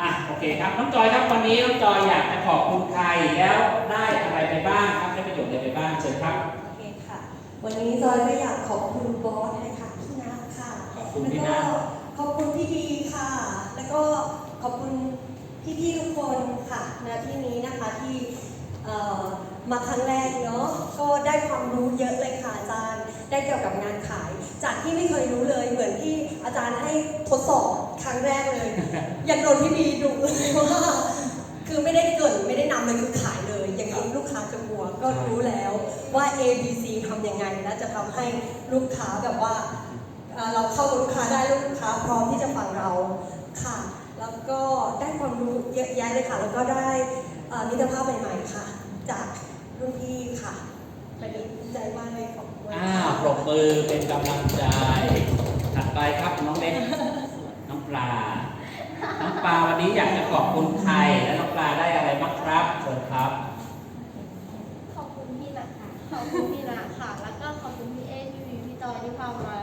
อะโอเคครับน้องจอยครับวันนี้น้องจอยอยากจะขอบคุณใครแล้วได้อะไรไปบ้างครับได้ประโยชน์อะไรไปบ้างเชิญครับโอเคค่ะ วันนี้จอยก็อยากขอบคุณบอสนะคะพี่นัทค่ะขอบคุณแล้วพี่ก็นัทขอบคุณพี่ดีค่ะ แล้วก็ขอบคุณพี่ๆทุกคนค่ะณที่นี้นะคะที่เอ่อมาครั้งแรกเนาะก็ได้ความรู้เยอะเลยค่ะอาจารย์ ได้เกี่ยวกับงานขาย จากที่ไม่เคยรู้เลยเหมือนที่อาจารย์ให้ทดสอบครั้งแรกเลยยังโดนพี่ดีดุเลยว่าคือไม่ได้เกินไม่ได้นำเลยคือขายเลยอย่างนี้ลูกค้าจะกลัวก็รู้แล้วว่า A B C ทำยังไงนะจะทำให้ลูกค้าแบบว่าเราเข้ากับลูกค้าได้ลูกค้าพร้อมที่จะฟังเราค่ะ แล้วก็ได้ความรู้เยอะแยะเลยค่ะ แล้วก็ได้มิตรภาพใหม่ๆค่ะ จากรุ่นพี่ค่ะวันนี้ดีใจมากเลยขอบคุณอ่า ปรบมือเป็นกำลังใจ ถัดไปครับน้องเล็กน้องปลา น้องปลาวันนี้อยากจะขอบคุณใครและน้องปลาได้อะไรบ้างครับเชิญครับ ขอบคุณพี่นะค่ะ ขอบคุณพี่นะค่ะ แล้วก็ขอบคุณพี่เอพี่วีพี่จอยที่พามา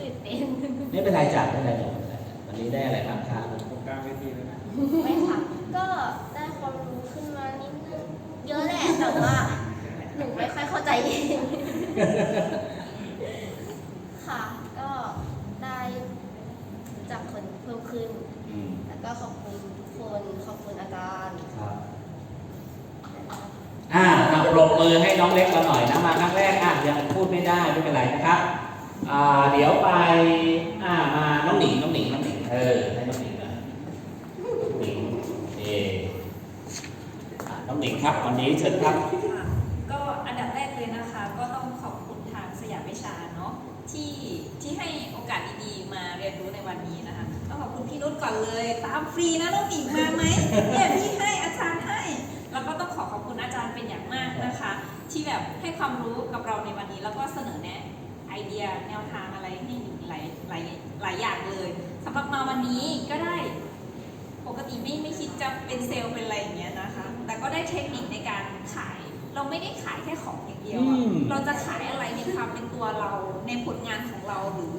ตื่นเต้น ไม่เป็นไรจ้ะไม่เป็นไรจ้ะวันนี้ได้อะไรบ้างครับ ตรงกลางเวทีเลยนะ ไม่ค่ะ ก็ได้ความรู้ขึ้นมานิดนึง เยอะแหละ แต่ว่า หนูไม่ค่อย เข้าใจเองค่ะ ก็ได้รู้จักคนเพิ่มขึ้น อืมแล้วก็ขอบคุณทุกคนขอบคุณอาจารย์ครับอ่าอะปรบมือให้น้องเล็กเราหน่อยนะมาครั้งแรกอะยังพูดไม่ได้ไม่เป็นไรนะครับอ่าเดี๋ยวไปอ่ามาน้องหนิงน้องหนิงน้องหนิงเออให้น้องหนิงหน่อยน้องหนิงเออะน้องหนิงครับวันนี้เชิญครับ ที่ที่ให้โอกาสดีๆ มาเรียนรู้ในวันนี้นะคะต้องขอบคุณพี่นุชก่อนเลย ตามฟรีนะน้องหญิงมาไหมเนี่ยพี่ให้อาจารย์ให้ แล้วก็ต้องขอขอบคุณอาจารย์เป็นอย่างมากนะคะ ที่แบบให้ความรู้กับเราในวันนี้ แล้วก็เสนอแนะไอเดียแนวทางอะไรให้หญิงหลายหลายหลายอย่างเลยสำหรับมาวันนี้ก็ได้ปกติไม่ไม่คิดจะเป็นเซลล์เป็นอะไรอย่างเงี้ยนะคะ แต่ก็ได้เทคนิคในการขาย เราไม่ได้ขายแค่ของอย่างเดียวอะอืม เราจะขายอะไรในความเป็นตัวเรา ในผลงานของเราหรือ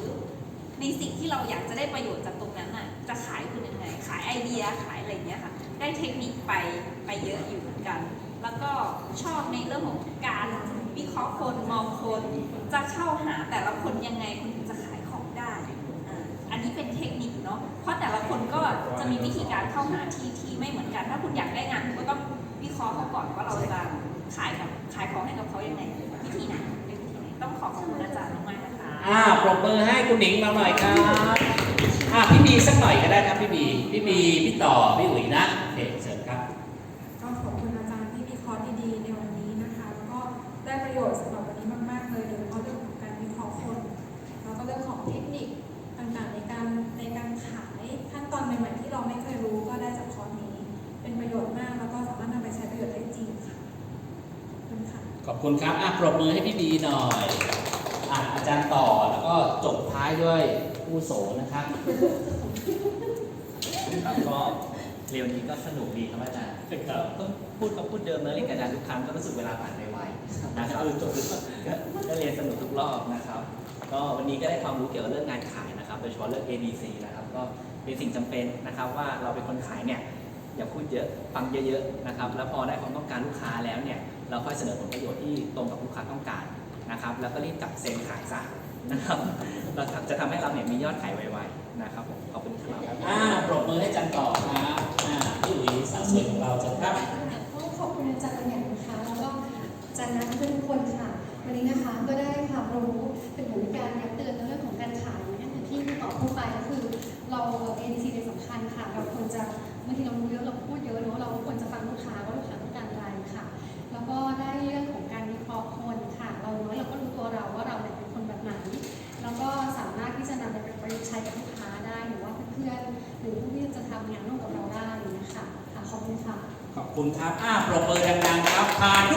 ในสิ่งที่เราอยากจะได้ประโยชน์จากตรงนั้นน่ะ จะขายคุณยังไง ขายไอเดียขายอะไรอย่างเงี้ยค่ะ ได้เทคนิคไปไปเยอะอยู่เหมือนกัน แล้วก็ชอบในเรื่องของการวิเคราะห์คนมองคนจะเข้าหาแต่ละคนยังไงคุณถึงจะขายของได้อ่าอันนี้เป็นเทคนิคเนาะเพราะแต่ละคนก็จะมีวิธีการเข้าหาที่ที่ไม่เหมือนกัน ถ้าคุณอยากได้งานคุณก็ต้องวิเคราะห์เขาก่อนว่าเราจะ ขายกับขายของให้กับเขายังไงวิธีไหนเป็นวิธีไหนต้องขอขอบคุณอาจารย์มากๆนะคะอ่าปรบมือให้คุณหนิงเราหน่อยครับอ่าพี่บีสักหน่อยก็ได้ครับพี่บีพี่บีพี่ต่อพี่อุ๋ยนะโอเคเชิญครับ ขอบคุณครับอะปรบมือให้พี่บีหน่อยอะอาจารย์ต่อแล้วก็จบท้ายด้วยผู้โสนะครับครับก็เรียนวันนี้ก็สนุกดีครับอาจารย์ต้องพูดก็พูดเดิมนะเรียนกับอาจารย์ทุกครั้งก็รู้สึกเวลาผ่านไปไวนะครับก็ก็เรียนสนุกทุกรอบนะครับ ก็วันนี้ก็ได้ความรู้เกี่ยวกับเรื่องงานขายนะครับ โดยเฉพาะเรื่อง ABC นะครับ ก็เป็นสิ่งจำเป็นนะครับว่าเราเป็นคนขายเนี่ยอย่าพูดเยอะฟังเยอะๆนะครับ แล้วพอได้ความต้องการลูกค้าแล้วเนี่ย เราค่อยเสนอผลประโยชน์ที่ตรงกับลูกค้าต้องการนะครับ แล้วก็รีบจับเซ็นขายซะนะครับเราจะทำให้เราเนี่ยมียอดขายไวๆนะครับผมขอบคุณครับอ่าปรบมือให้อาจารย์ต่อครับอ่าพี่อุ๋ยสาวสวยของเราเชิญครับก็ขอบคุณอาจารย์อย่างนะคะแล้วก็อาจารย์นัททุกคนค่ะวันนี้นะคะก็ได้ความรู้เป็นเหมือนการย้ำเตือนในเรื่องของการขายนั่นคือที่พี่ต่อพูดไปก็คือเรา ADC เป็นสำคัญค่ะเราควรจะบางทีเรารู้เยอะเราพูดเยอะเนอะเราควรจะฟังลูกค้าว่าลูก ยุกต์ใช้กับลูกค้าได้หรือว่าเพื่อนๆหรือผู้ที่จะทำงานร่วมกับเราได้นะคะค่ะขอบคุณค่ะ ขอบคุณครับ อ้าปรบมือดังๆครับผ่านทุก